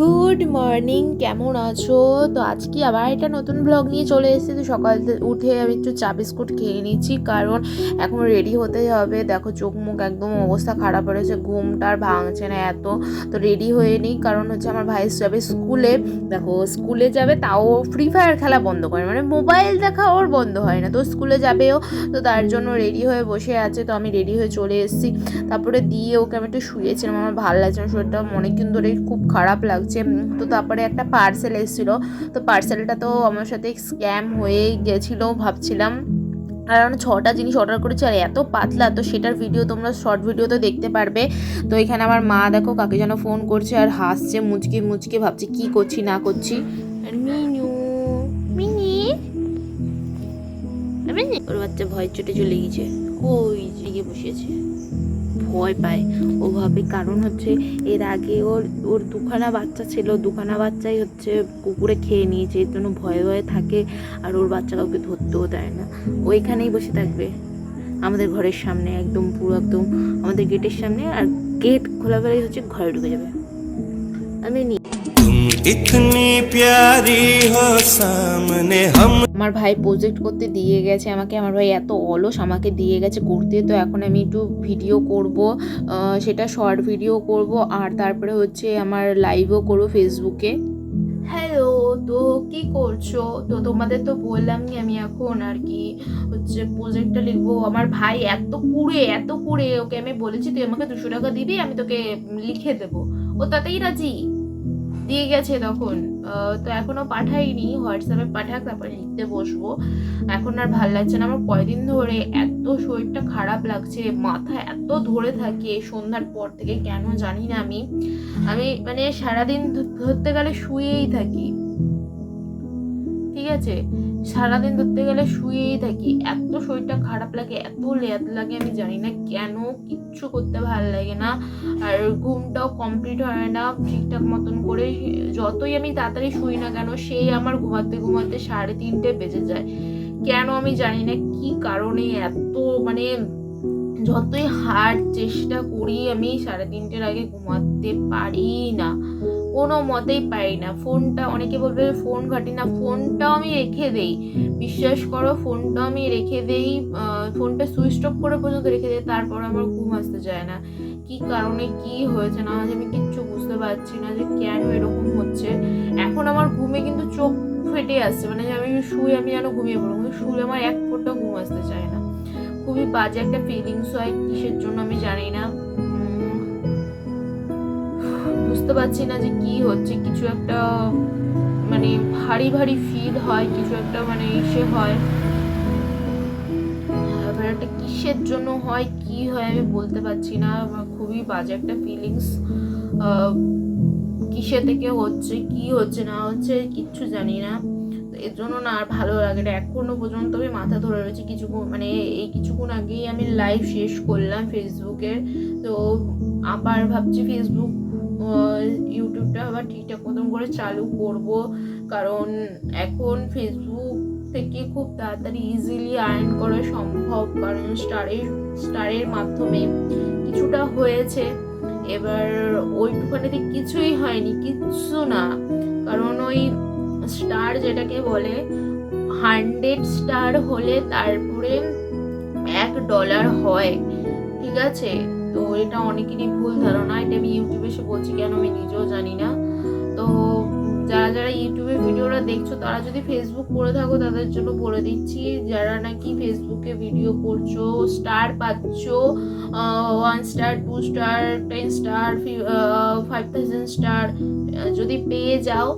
Good morning কেমন আছো? তো আজকে আবার একটা নতুন ব্লগ নিয়ে চলে এসেছি। তো সকাল উঠে আমি একটু চা বিস্কুট খেয়ে নিচ্ছি, কারণ এখন রেডি হতে হবে। দেখো চোখ মুখ একদম অবস্থা খারাপ হয়েছে ঘুমটা আর ভাঙছে না এত। তো রেডি হয়ে নিই, কারণ হচ্ছে আমার ভাই যাবে স্কুলে। দেখো স্কুলে যাবে, তাও ফ্রি ফায়ার খেলা বন্ধ করে। মানে মোবাইল দেখা ওর বন্ধ হয় না। তো স্কুলে যাবেও তো তার জন্য রেডি হয়ে বসে আছে। তো আমি রেডি হয়ে চলে এসেছি। তারপরে দিয়ে ওকে আমি একটু শুয়েছিলাম। আমার ভালো লাগছে না শরীরটা অনেকদিন ধরে খুব খারাপ লাগছে উম, তো তারপরে একটা পার্সেল এসেছিল। তো পার্সেলটা তো আমার সাথে স্ক্যাম হয়ে গেছিল ভাবছিলাম। কারণ ছটা জিনিস অর্ডার করেছি আর এত পাতলা তো সেটার ভিডিও তোমরা শর্ট ভিডিও তো দেখতে পারবে। তো এখানে আমার মা দেখো কাকে যেন ফোন করছে আর হাসছে মুচকে মুচকে ভাবছে কি করছি না করছি। আর মিনু মিনি? ওর বাচ্চা ভয় চটে চলে গেছে। ওই জেগে বসেছে ভয় পায়। ওভাবে ভাবে কারণ হচ্ছে এর আগে ওর ওর দুখানা বাচ্চা ছিল। দুখানা বাচ্চাই হচ্ছে কুকুরে খেয়ে নিয়েছে। এর জন্য ভয়ে ভয়ে থাকে আর ওর বাচ্চা কাউকে ধরতেও দেয় না। ওইখানেই বসে থাকবে। আমাদের ঘরের সামনে একদম পুরো একদম আমাদের গেটের সামনে আর গেট খোলা বেলায় হচ্ছে ঘরে ঢুকে যাবে। আমি ইতনি প্যারি হো সামনে হাম আমার ভাই প্রজেক্ট করতে দিয়ে গেছে আমাকে আমার ভাই এত অলস আমাকে দিয়ে গেছে করতে তো এখন আমি একটু ভিডিও করব সেটা শর্ট ভিডিও করব আর তারপরে হচ্ছে আমার লাইভও করব ফেসবুকে হ্যালো তো কি করছ? তো তোমাদের তো বললাম কি আমি এখন আর কি হচ্ছে প্রজেক্টটা লিখব। আমার ভাই এত কুড়ে এত কুড়ে ওকে আমি বলেছি তুই আমাকে দুশো টাকা দিবি আমি তোকে লিখে দেবো। ও তাতেই রাজি? দিয়ে গেছে তখন। তো এখনও পাঠাইনি, হোয়াটসঅ্যাপে পাঠাক, তারপরে লিখতে বসবো। এখন আর ভালো লাগছে না, আমার কয়দিন ধরে এত শরীরটা খারাপ লাগছে, মাথা এত ধরে থাকে সন্ধ্যার পর থেকে, কেন জানি না আমি। আমি মানে সারাদিন ধরতে গেলে শুয়েই থাকি। ঠিক আছে? সারাদিন ধরতে গেলে শুয়েই থাকি। এত শরীরটা খারাপ লাগে, এত লেয়াত লাগে, আমি জানি না কেন কিচ্ছু করতে ভালো লাগে না। আর ঘুমটাও কমপ্লিট হয় না, ঠিকঠাক মতন করে যতই আমি তাড়াতাড়ি শুই না কেন, সেই আমার ঘুমাতে ঘুমাতে সাড়ে তিনটে বেজে যায়। কেন আমি জানি না কি কারণে এত মানে যতই হার চেষ্টা করি আমি, সাড়ে তিনটের আগে ঘুমাতে পারি না। কোনো মতেই পারি না। ফোনটা, অনেকে বলবে ফোন ঘাটি না, ফোনটাও আমি রেখে দেই। বিশ্বাস করো, ফোনটাও আমি রেখে দেই ফোনটা সুইচ অফ করে পর্যন্ত রেখে দেই, তারপর আমার ঘুম আসতে চায় না। কি কারণে কি হয়েছে না হয়েছে আমি কিচ্ছু বুঝতে পারছি না যে কেন এরকম হচ্ছে। এখন আমার ঘুমে কিন্তু চোখ ফেটে আসছে মানে আমি শুয়ে আমি যেন ঘুমিয়ে পড়ব শুয়ে আমার এক ফোঁটা ঘুম আসতে চায় না। খুবই বাজে একটা ফিলিংস হয়, কিসের জন্য আমি জানি না। বুঝতে পারছি না যে কি হচ্ছে। কিছু একটা মানে ভারী ভারী ফিল হয়, কিছু একটা মানে ইসে হয়। একটা কিসের জন্য হয়, কি হয় আমি বলতে পারছি না। খুবই বাজে একটা ফিলিংস কিসে থেকে হচ্ছে, কি হচ্ছে, না হচ্ছে, কিচ্ছু জানি না। এর জন্য না আর ভালো লাগে না। এখনও পর্যন্ত আমি মাথা ধরে রয়েছি কিছুক্ষণ মানে এই কিছুক্ষণ আগেই আমি লাইভ শেষ করলাম ফেসবুকের তো আবার ভাবছি ফেসবুক ইউটিউবটা আবার ঠিকঠাক মতন করে চালু করব। কারণ এখন ফেসবুক থেকে খুব তাড়াতাড়ি ইজিলি আর্ন করা সম্ভব। কারণ স্টারের স্টারের মাধ্যমে কিছুটা হয়েছে। এবার ওইটুখানিতে কিছুই হয়নি, কিচ্ছু না। কারণ ওই স্টার যেটাকে বলে হান্ড্রেড স্টার হলে তারপরে এক ডলার হয়। ঠিক আছে? তো এটা অনেকেরই ভুল ধারণা, এটা আমি ইউটিউবে এসে বলছি, কেন আমি নিজেও জানি না। তো যারা যারা ইউটিউবে ভিডিওটা দেখছ, তারা যদি ফেসবুক করে থাকো, তাদের জন্য বলে দিচ্ছি, যারা নাকি ফেসবুকে ভিডিও করছ স্টার পাচ্ছ one star two star ten star five thousand star যদি পেয়ে যাও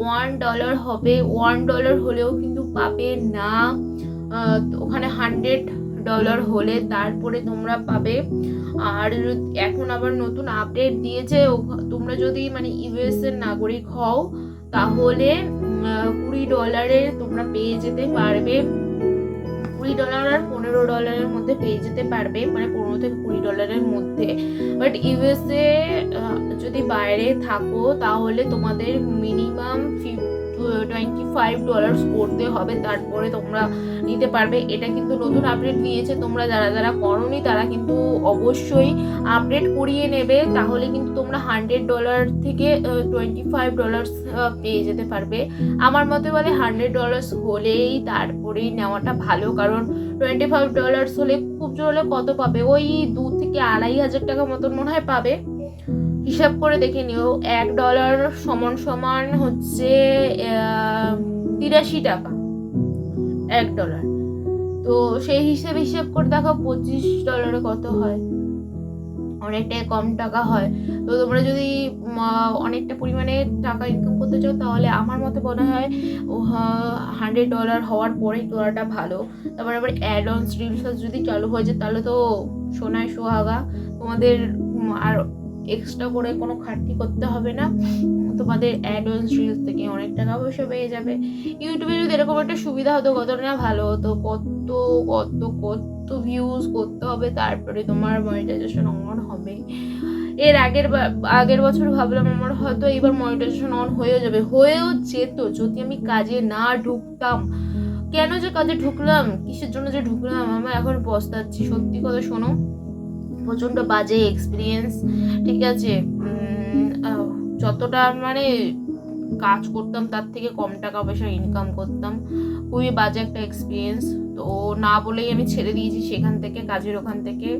ওয়ান ডলার হবে। ওয়ান ডলার হলেও কিন্তু পাবে না। ওখানে হান্ড্রেড ডলার হলে তারপরে তোমরা পাবে। আর এখন আবার নতুন আপডেট দিয়েছে তোমরা যদি মানে ইউএস এর নাগরিক হও, তাহলে কুড়ি ডলারে তোমরা পেয়ে যেতে পারবে। কুড়ি ডলার আর পনেরো ডলারের মধ্যে পেয়ে যেতে পারবে মানে পনেরো থেকে কুড়ি ডলারের মধ্যে। বাট ইউএসএ যদি বাইরে থাকো, তাহলে তোমাদের মিনিমাম টোয়েন্টি ফাইভ ডলার্স করতে হবে, তারপরে তোমরা নিতে পারবে। এটা কিন্তু নতুন আপডেট দিয়েছে তোমরা যারা যারা করনি তারা কিন্তু অবশ্যই আপডেট করিয়ে নেবে, তাহলে কিন্তু তোমরা হান্ড্রেড ডলার থেকে টোয়েন্টি ফাইভ ডলার্স পেয়ে যেতে পারবে। আমার মতে বলে হান্ড্রেড ডলার্স হলেই তারপরেই নেওয়াটা ভালো, কারণ টোয়েন্টি ফাইভ ডলার্স হলে খুব জোর হলে কত পাবে? ওই দু থেকে আড়াই হাজার টাকা মতন মনে হয় পাবে। হিসাব করে দেখে নিও, এক ডলার সমান সমান হচ্ছে তিরাশি টাকা, এক ডলার তো সেই হিসেবে হিসাব করে দেখো পঁচিশ ডলারে কত হয়, অনেকটাই কম টাকা হয়। তো তোমরা যদি অনেকটা পরিমাণে টাকা ইনকাম করতে চাও, তাহলে আমার মতে মনে হয় হান্ড্রেড ডলার হওয়ার পরেই তোলাটা ভালো। তারপর আবার অ্যাড অনস রিলস যদি চালু হয়ে যায়, তাহলে তো সোনায় সোহাগা। তোমাদের আর এক্সট্রা করে কোনো খাটনি করতে হবে না। তোমাদের অ্যাডভান্স রিলস থেকে অনেক টাকা পয়সা পেয়ে যাবে। ইউটিউবে যদি এরকম একটা সুবিধা হতো কত না ভালো হতো, কত কত কত ভিউজ করতে হবে, তারপরে তোমার মনিটাইজেশন অন হবে। এর আগের আগের বছর ভাবলাম আমার হয়তো এবার মনিটাইজেশন অন হয়ে যাবে। হয়েও যেত, যদি আমি কাজে না ঢুকতাম। কেন যে কাজে ঢুকলাম? কিসের জন্য যে ঢুকলাম? আমি এখন পস্তাচ্ছি। সত্যি কথা শোনো প্রচণ্ড বাজে এক্সপিরিয়েন্স ঠিক আছে? যতটা মানে কাজ করতাম, তার থেকে কম টাকা পয়সা ইনকাম করতাম। খুবই বাজে একটা এক্সপিরিয়েন্স তো না বলেই আমি ছেড়ে দিয়েছি সেখান থেকে, কাজের ওখান থেকে।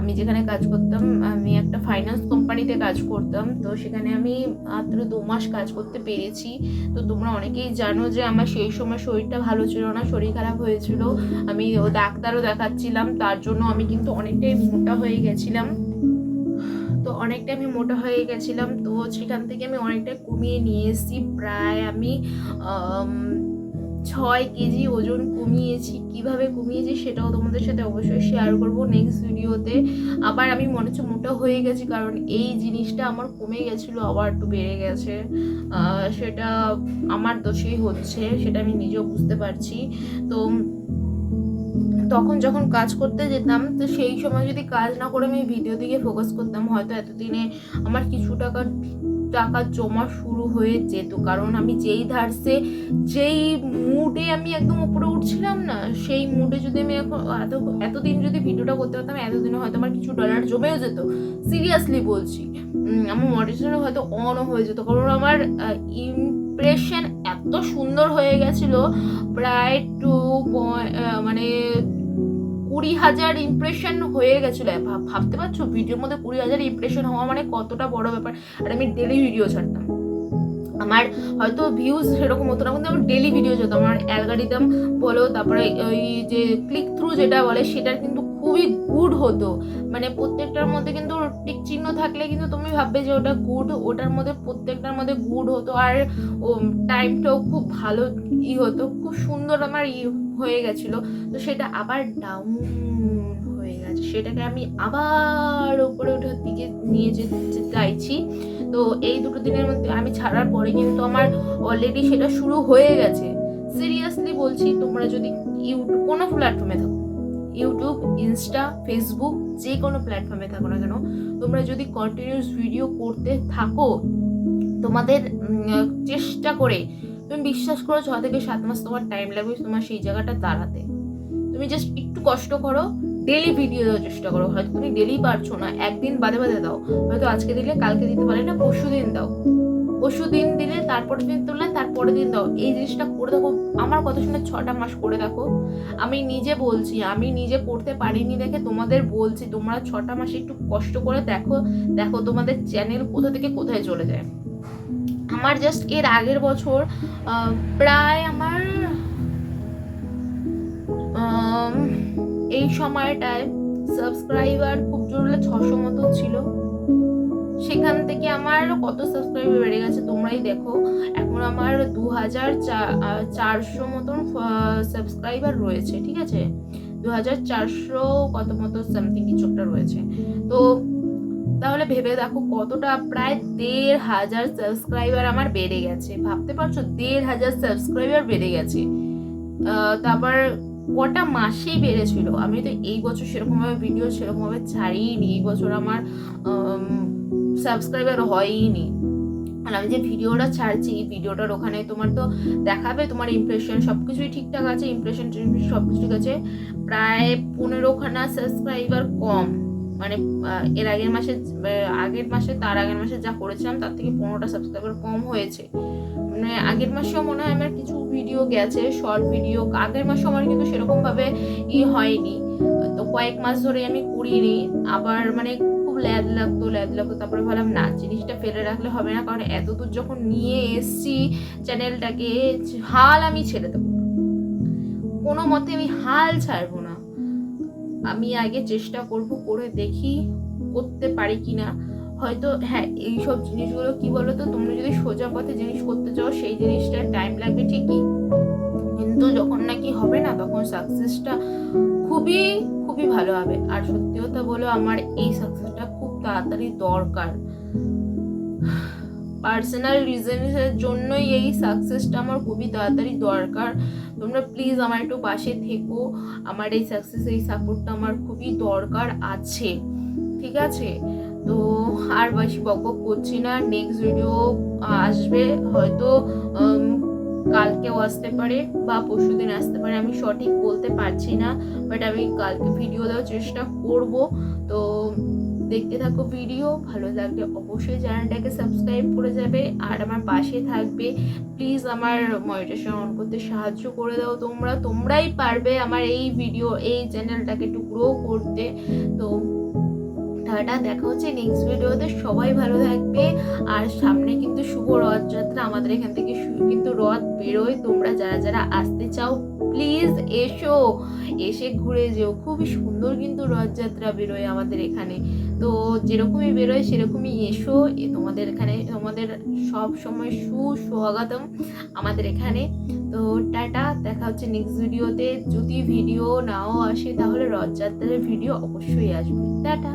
আমি যেখানে কাজ করতাম আমি একটা ফাইন্যান্স কোম্পানিতে কাজ করতাম। তো সেখানে আমি মাত্র দু মাস কাজ করতে পেরেছি। তো তোমরা অনেকেই জানো যে আমার সেই সময় শরীরটা ভালো ছিল না শরীর খারাপ হয়েছিল। আমি ও ডাক্তারও দেখাচ্ছিলাম তার জন্য আমি কিন্তু অনেকটাই মোটা হয়ে গেছিলাম। তো অনেকটা আমি মোটা হয়ে গেছিলাম। তো সেখান থেকে আমি অনেকটা কমিয়ে নিয়ে এসেছি। প্রায় আমি আম, ছয় কেজি ওজন কমিয়েছি, কীভাবে কমিয়েছি সেটাও তোমাদের সাথে অবশ্যই শেয়ার করব নেক্সট ভিডিওতে আবার আমি মনে হচ্ছে মোটা হয়ে গেছি কারণ এই জিনিসটা আমার কমে গেছিল, আবার একটু বেড়ে গেছে। সেটা আমার দোষেই হচ্ছে, সেটা আমি নিজেও বুঝতে পারছি। তো তখন যখন কাজ করতে যেতাম, তো সেই সময় যদি কাজ না করে আমি ভিডিও দিকে ফোকাস করতাম, হয়তো এতদিনে আমার কিছু টাকা টাকা জমা শুরু হয়ে যেত। কারণ আমি যেই ধারসে যেই মুডে আমি একদম উপরে উঠছিলাম না, সেই মুডে যদি আমি এখন এত, এতদিন যদি ভিডিওটা করতে পারতাম, এতদিনে হয়তো আমার কিছু ডলার জমেও যেত। সিরিয়াসলি বলছি। আমার মোটিভেশন হয়তো অনও হয়ে যেত। কারণ আমার ইমপ্রেশন এত সুন্দর হয়ে গেছিল, প্রায় টু মানে কুড়ি হাজার ইমপ্রেশন হয়ে গেছিল। ভাব- ভাবতে পারছ? ভিডিওর মধ্যে কুড়ি হাজার ইমপ্রেশন হওয়া মানে কতটা বড় ব্যাপার? আর আমি ডেলি ভিডিও ছাড়তাম। আমার হয়তো ভিউজ সেরকম হতো না, কিন্তু আমার ডেলি ভিডিও যেত আমার অ্যালগারিদম বলো, তারপরে ওই যে ক্লিক থ্রু যেটা বলে, সেটার কিন্তু খুবই গুড হতো। মানে প্রত্যেকটার মধ্যে কিন্তু টিক চিহ্ন থাকলে কিন্তু তুমি ভাববে যে ওটা গুড ওটার মধ্যে প্রত্যেকটার মধ্যে গুড হতো। আর, ও টাইমটাও খুব ভালো ই হতো। খুব সুন্দর আমার ই হয়ে গেছিল, তো সেটা আবার ডাউন হয়ে গেছে। সেটাকে আমি আবার উপরে ওঠার দিকে নিয়ে যেতে চাইছি। তো এই দুটো দিনের মধ্যে আমি ছাড়ার পরে কিন্তু আমার অলরেডি সেটা শুরু হয়ে গেছে। সিরিয়াসলি বলছি, তোমরা যদি ইউটিউব কোনো প্ল্যাটফর্মে থাকো ইউটিউব ইনস্টা ফেসবুক যে কোনো প্ল্যাটফর্মে থাকো না কেন, তোমরা যদি কন্টিনিউস ভিডিও করতে থাকো, তোমাদের চেষ্টা করে তুমি বিশ্বাস করো ছ থেকে সাত মাস তোমার টাইম লাগবে তোমার সেই জায়গাটা দাঁড়াতে। তুমি জাস্ট একটু কষ্ট করো ডেলি ভিডিও দেওয়ার চেষ্টা করো। হয়তো তুমি ডেলি পারছ না, একদিন বাদে বাদে দাও। হয়তো আজকে দিলে, কালকে দিতে পারে না, পরশু দিন দাও। পরশু দিন দিলে তারপরের দিন তুললে তারপরের দিন দাও। এই জিনিসটা করে দেখো, আমার কথা শুনে ছটা মাস করে দেখো। আমি নিজে বলছি, আমি নিজে করতে পারিনি দেখে তোমাদের বলছি, তোমরা ছটা মাস একটু কষ্ট করে দেখো দেখো তোমাদের চ্যানেল কোথা থেকে কোথায় চলে যায়। আমার জাস্ট এর আগের বছর প্রায় আমার এই সময়টায় সাবস্ক্রাইবার খুব জোর হলে ছশো মতো ছিল। সেখান থেকে আমার কত সাবস্ক্রাইবার বেড়ে গেছে তোমরাই দেখো। এখন আমার দু হাজার চারশো মতন সাবস্ক্রাইবার রয়েছে, ঠিক আছে? দু হাজার চারশো কত মতো সামথিং কিছু একটা রয়েছে। তো তাহলে ভেবে দেখো কতটা প্রায় দেড় হাজার সাবস্ক্রাইবার আমার বেড়ে গেছে। ভাবতে পারছ? দেড় হাজার সাবস্ক্রাইবার বেড়ে গেছে। তারপর কটা মাসেই বেড়েছিল? আমি তো এই বছর সেরকমভাবে ভিডিও সেরকমভাবে ছাড়িনি এই বছর আমার সাবস্ক্রাইবার হয়ইনি। আর আমি যে ভিডিওটা ছাড়ছি ভিডিওটার ওখানে তোমার তো দেখাবে, তোমার ইমপ্রেশন সব কিছুই ঠিকঠাক আছে ইমপ্রেশন সব কিছু ঠিক আছে। প্রায় পনেরোখানা সাবস্ক্রাইবার কম। মানে এর আগের মাসে আগের মাসে, তার আগের মাসে যা করেছিলাম, তার থেকে পনেরোটা সাবস্ক্রাইবার কম হয়েছে। মানে আগের মাসেও মনে হয় আমার কিছু ভিডিও গেছে শর্ট ভিডিও আগের মাসেও আমার কিন্তু সেরকমভাবে ই হয়নি। তো কয়েক মাস ধরে আমি করিনি, আবার মানে খুব ল্যাদ লাগতো ল্যাদ লাগতো, তারপরে ভাবলাম, না, জিনিসটা ফেলে রাখলে হবে না, কারণ এত দূর যখন নিয়ে এসছি চ্যানেলটাকে হাল আমি ছেড়ে দেবো। কোনো মতে আমি হাল ছাড়বো আমি আগে চেষ্টা করব করে দেখি করতে পারি কি না হয়তো হ্যাঁ এইসব জিনিসগুলো কি বলো তো তোমরা যদি সোজা পথে জিনিস করতে চাও, সেই জিনিসটার টাইম লাগবে ঠিকই। কিন্তু যখন নাকি হবে না, তখন সাকসেসটা খুবই খুবই ভালো হবে। আর সত্যি কথা বলো, আমার এই সাকসেসটা খুব তাড়াতাড়ি দরকার। পার্সোনাল রিজনের জন্যই এই সাকসেসটা আমার খুবই তাড়াতাড়ি দরকার। তোমরা প্লিজ আমার একটু পাশে থেকো। আমার এই সাকসেস এই সাপোর্টটা আমার খুবই দরকার আছে। ঠিক আছে? তো আর বেশি বক করছি না। নেক্সট ভিডিও আসবে। হয়তো কালকেও আসতে পারে বা পরশু দিন আসতে পারে। আমি সঠিক বলতে পারছি না বাট আমি কালকে ভিডিও দেওয়ার চেষ্টা করব। তো দেখতে থাকো ভিডিও ভালো লাগলে অবশ্যই চ্যানেলটাকে সাবস্ক্রাইব করে যাবে। আর আমার পাশে থাকবে প্লিজ আমার মনিটেশন অন করতে সাহায্য করে দাও তোমরা। তোমরাই পারবে আমার এই ভিডিও এই চ্যানেলটাকে একটু গ্রো করতে। তো টাটা, দেখা হচ্ছে নেক্সট ভিডিওতে সবাই ভালো থাকবে। আর সামনে কিন্তু শুভ রথযাত্রা আমাদের এখান থেকে কিন্তু রথ বেরোয়। তোমরা যারা যারা আসতে চাও প্লিজ এসো। এসে ঘুরে যেও। খুবই সুন্দর কিন্তু রথযাত্রা বেরোয় আমাদের এখানে। তো যেরকমই বেরোয় সেরকমই এসো। তোমাদের এখানে, তোমাদের সব সময় সুস্বাগতম আমাদের এখানে। তো টাটা, দেখা হচ্ছে নেক্সট ভিডিওতে যদি ভিডিও নাও আসে তাহলে রথযাত্রার ভিডিও অবশ্যই আসবে। টাটা!